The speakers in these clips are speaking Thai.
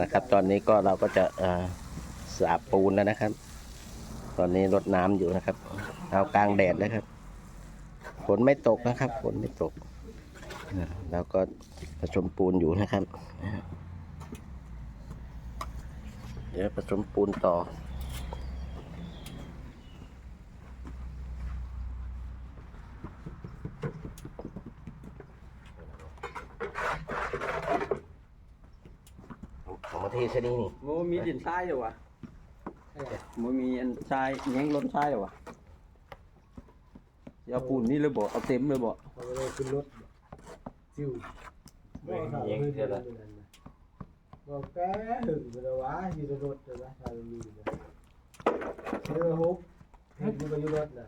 นะครับ ตอนนี้ก็เราก็จะเอ่อสาบปูนแล้วนะครับ ตอนนี้รดน้ำอยู่นะครับ เอากลางแดดเลยครับฝนไม่ตกนะครับฝนไม่ตกอ่าแล้วก็ผสมปูนอยู่นะครับ เดี๋ยวผสมปูนต่อ เทศชนิดนี่โมมีดินทรายอยู่วะโมมีอันทรายแยังล้นทรายอยู่วะเอาปูนนี่เลยบ่เอาเต็มเลยบ่เขาเลยขึ้นรถซิวไม่เย็งเท่าไหร่บอกแกหึงไปแล้ววะอยู่ในรถเลยนะทางมีนะเรือฮุบเห็นอยู่ในรถน่ะ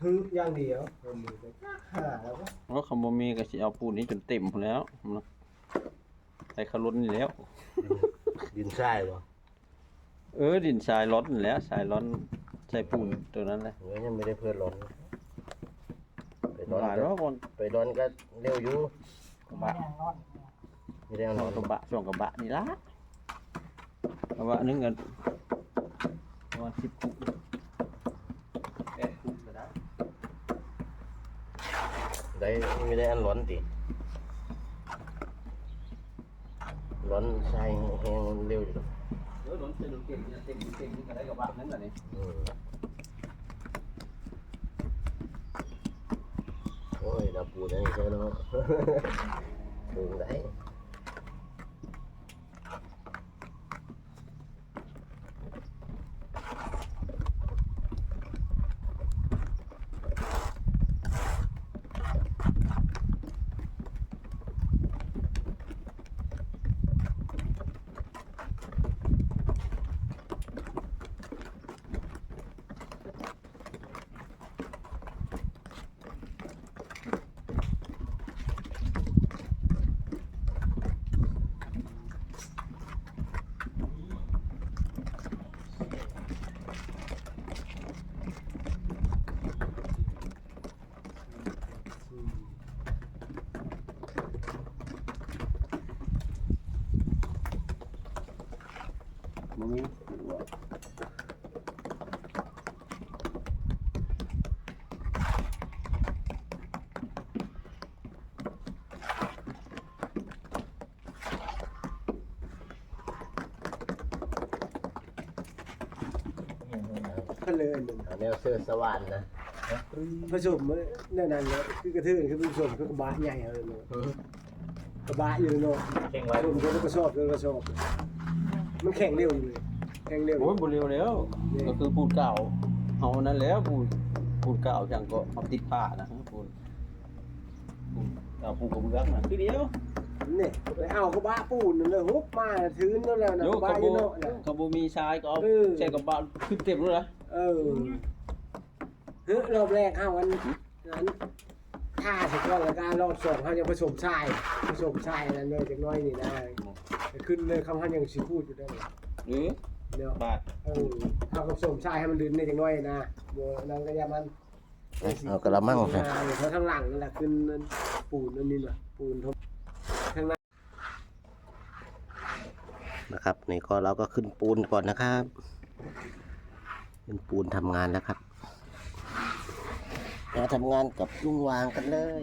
ทึบอย่างเดียวคนมือไปจักหาแล้วก็เพราะคำบ่มีก็สิเอาปูนนี้จนเต็มพู้นแล้วนะ ใส่ขาวล้นนี่แล้ว ดินทรายบ่เออดินทรายร้อนนี่แหล้วทรายร้อนใส่ปูนตัวนั้นแหละเงี้ยยังไม่ได้เพื่อนร้อนไปร้อนหลายก็แล้วบนไปร้อนก็เร็วอยู่กระบะไม่ได้เอาช่ร้อองนกระบะช่วงกระบะนี่ละกระบะนึงเงินประมาณสิบคุกแปดคุกก็ได้ได้ไม่ได้อันร้อนติ ร้อนใช่แห้งเร็วอยู่หรอกเออโดนเต็มเต็มเนี่ยเต็มเต็มนี่ก็ได้กระ บะนั้นแหละนี่อืมโอ้ยเราปูได้ใช่เนาะปูได้มันมีหัวก็เลยหนึ่งเอาแนวเสื้อสว่านนะผสมนั่นนั่นเลยคือกระเทือนคือผสมคือกระบะใหญ่เลยเนาะกระบะอยู่เนาะเข่งผไว้สมก็กระสอบก็กระสอบ มันแข็งเร็วอยู่เลยแข็งเร็วโอ้ยบุเร็วแล้วก็คือปูนเก่าเอานั่นแล้วปูนปูนเก่าจังก็เอาติดผ้านะปูนปูนเอาปูนกระเบื้องนะคือเดียวนี่ไปเอากระบะปูนนั่นเลยฮุบมาถือนั่นแล้วนะโยกระกบะระอยู่โบเนาะน่ะ กระโบมีชายก็เอาเออใส่กระบะขึ้นเต็มเลยนะ เออเฮ้ยรอบแรกเอาวันนั้นท่าสุดยอดแล้วการรอบสองเขาจะผสมทรายผสมทรายนั่นเลยจักหน้อยนี่นะ ขึ้นเลยคำเขายังสิพูดอยู่ได้เลยหรือเดี๋ยวบาทเออเขาผสมทรายให้มันลื่นในจักหน้อยนะบัวนั่นก็อย่ามันเอากระมังคครัรับบเขาข้างหลังนั่นแหละขึ้นนั่นปูนนั่นนี่น่ะปูนทบข้างหน้านะครับนี่ก็เราก็ขึ้นปูนก่อนนะครับขึ้นปูนทำงานแล้วครับมาทำงานกับลุงวางกันเลย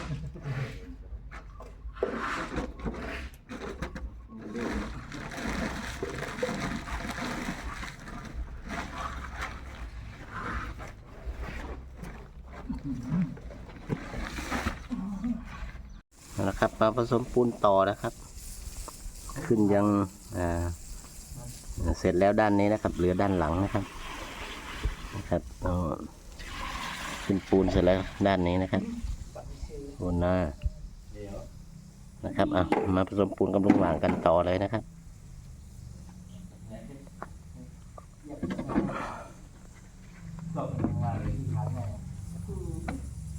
นะครับ มาผสมปูนต่อนะครับ ขึ้นยังเสร็จแล้วด้านนี้นะครับเหลือด้านหลังนะครับนะครับขึ้นปูนเสร็จแล้วด้านนี้นะครับปูนหน้านะครับอะมาผสมปูนกับลุงหว่างกันต่อเลยนะครับ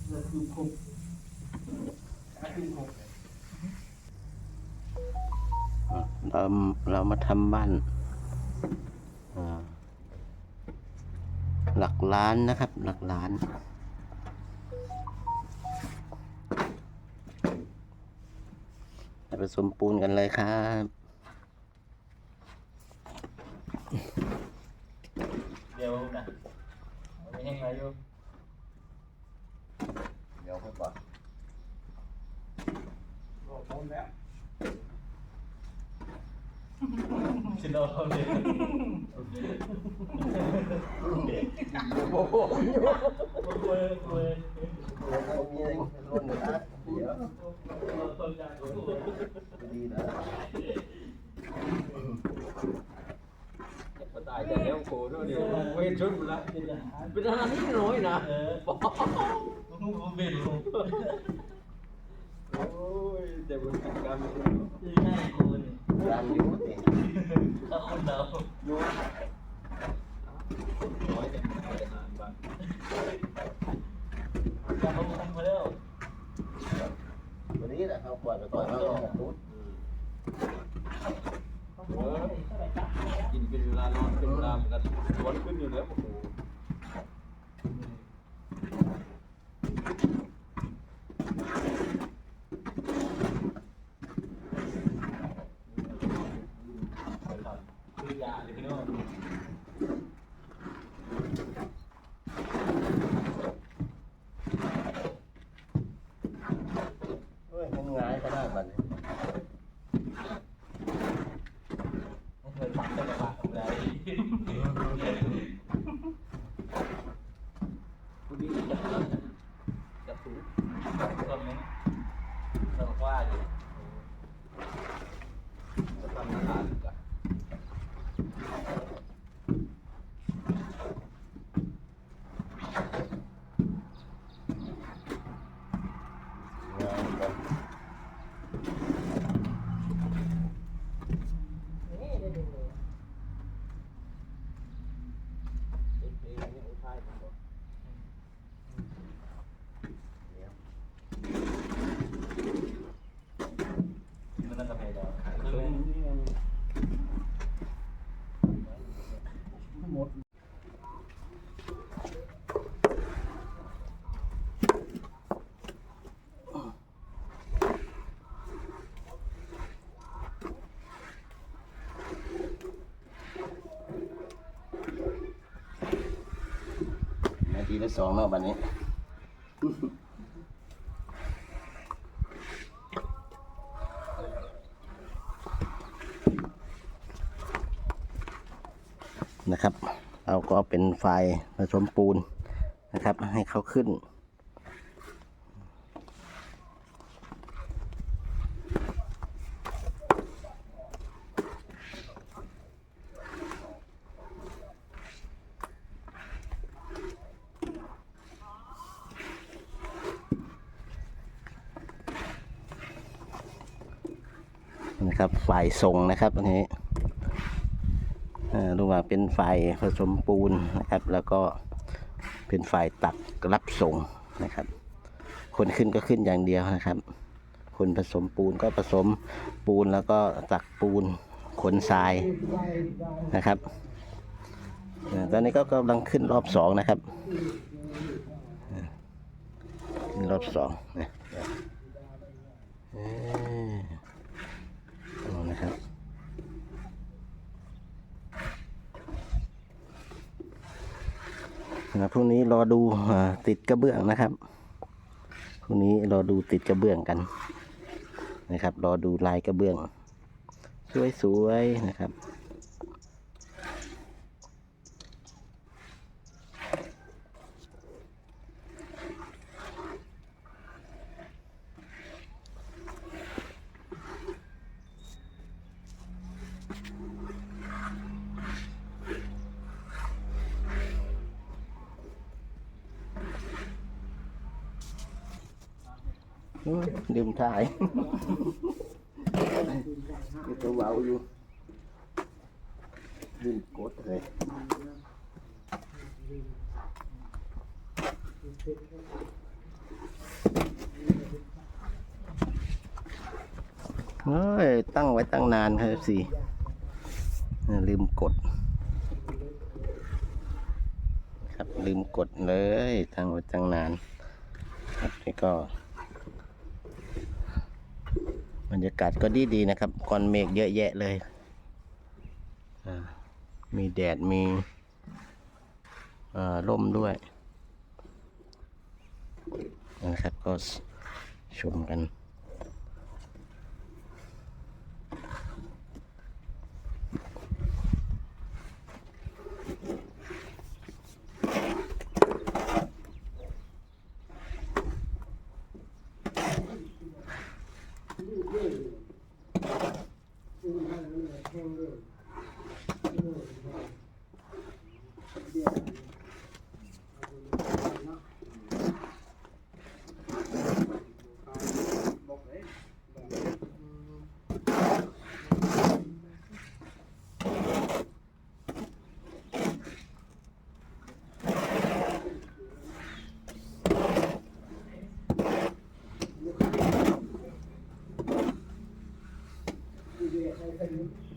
เคือคุก เราเรามาทำบ้านอ่าหลักล้านนะครับ หลักล้าน ผสมปูนกันเลยครับเดี๋ยวนะมันยังไงอยู่เดี๋ยวไปก่อนชิโน่เลยโอ้โหเว้ยเว้ยเดี๋ยวต้นยางดีนะก็ตายแต่แล้ว โคโน่เดี๋ยวเวทชุดมันละเป็นทหารนิดน้อยนะเออมึงมึงเป็นลูก โอ้ยแต่มันกิจกรรม คือง่ายกูนี่ ร้านอยู่ติ ถ้าคนเดา น้อยแต่ทหารบ้าง จะเขาทำมาแล้ว วัน นี้แหละเขาปล่อยไปก่อนแล้ว Não, não, não. มันน่าจะไปแล้วตรงนี้ยังนาทีละสองเนาะวัน นะครับ เราก็เป็นไฟผสมปูนนะครับ ให้เขาขึ้น นะครับฝ่ายส่งนะครับอันนี้ เอ่อระหว่าเป็นฝ่ายผสมปูนนะครับแล้วก็เป็นฝ่ายตักรับส่งนะครับ คนขึ้นก็ขึ้นอย่างเดียวนะครับ คนผสมปูนก็ผสมปูนแล้วก็ตักปูนขนทรายนะครับตอนนี้ก็กำลังขึ้นรอบสองนะครับเอ่รอบสองนะเอ่อ เอานะครับ นะพรุ่งนี้รอดูอติดกระเบื้องนะครับพรุ่งนี้รอดูติดกระเบื้องกันนะครับ รอดูลายกระเบื้อง สวยๆนะครับ ดื่มถ่ายมีตัวเบาอยู่ดื่มกดเลยเฮ้ย ตั้งไว้ตั้งนานครับสิลืมกด ครับลืมกดเลย ตั้งไว้ตั้งนานครับนี่ก็ บรรยากาศก็ดีดีนะครับก้อนเมฆเยอะแยะเลย มีแดดมีร่มด้วยนะครับก็ชมกัน in the kangaroo. น้ำหนัก